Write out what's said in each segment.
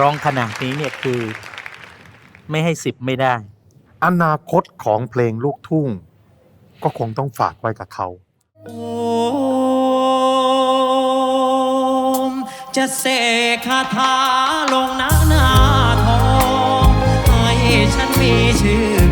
ร้องขนาดนี้เนี่ยคือไม่ให้สิบไม่ได้ อนาคตของเพลงลูกทุ่ง ก็คงต้องฝากไว้กับเขา โอม จะเสกคาถาลงหน้าหน้าทองให้ฉันมีชื่อ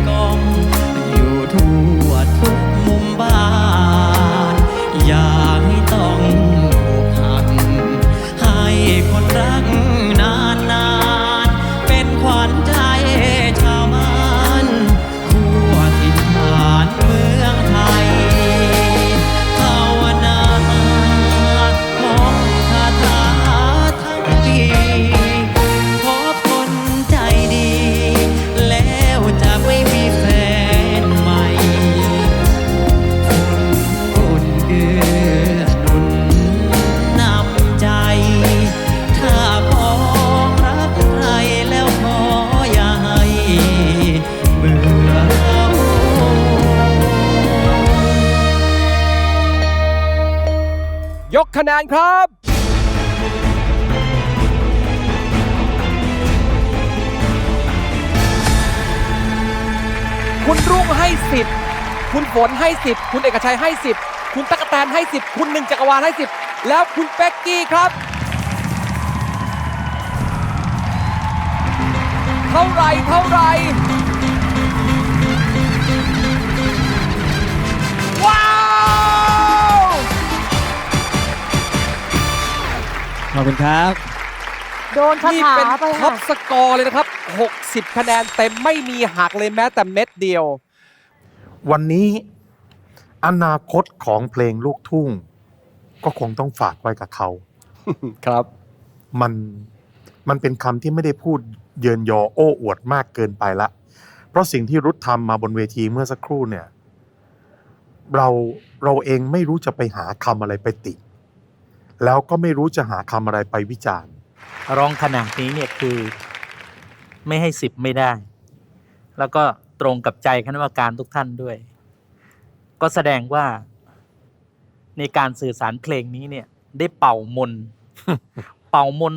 ยกคะแนนครับ คุณรุ่งให้10คุณฝนให้10คุณเอกชัยให้10 คุณตั๊กแตนให้ 10 คุณหนึ่งจักรวาลให้ 10 แล้วคุณเป็กกี้ครับ เท่าไหรเท่าไหรว้าว ขอบคุณครับ โดนคานี่ถาเป็นไปท็อค่ะ ปสกอร์เลยนะครับ 60 คะแนนเต็มไม่มีหักเลยแม้แต่เม็ดเดียว วันนี้ อนาคตของเพลงลูกทุ่ง ก็คงต้องฝากไว้กับเขา ครับ มันมันเป็นคำที่ไม่ได้พูดเยินยอโอ้อวดมากเกินไปละ เพราะสิ่งที่รุททำมาบนเวทีเมื่อสักครู่เนี่ย เราเราเองไม่รู้จะไปหาคำอะไรไปติ แล้วก็ไม่รู้จะหาคำอะไรไปวิจารณ์ ร้องขนาดนี้เนี่ยคือไม่ให้สิบไม่ได้ แล้วก็ตรงกับใจคณะกรรมการทุกท่านด้วย ก็แสดงว่า ในการสื่อสารเพลงนี้เนี่ย ได้เป่ามน เป่ามน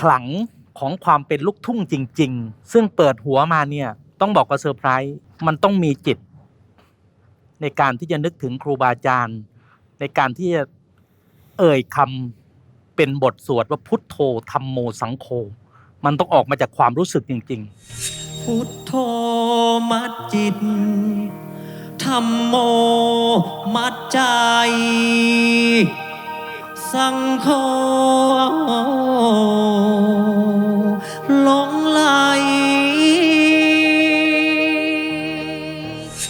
ขลังของความเป็นลูกทุ่งจริง ๆ ซึ่งเปิดหัวมาเนี่ย ต้องบอกว่าเซอร์ไพรส์มันต้องมีจิต ในการที่จะนึกถึงครูบาอาจารย์ ในการที่จะเอ่ยคำเป็นบทสวดว่าพุทโธธรรมโมสังโฆมันต้องออกมาจากความรู้สึกจริงพุทโธมัดจิต ธรรมโมมัดใจ สังโฆหลงไหล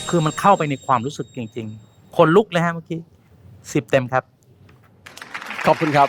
คือมันเข้าไปในความรู้สึกจริง ๆ คนลุกเลยฮะเมื่อกี้สิบเต็มครับ ขอบคุณครับ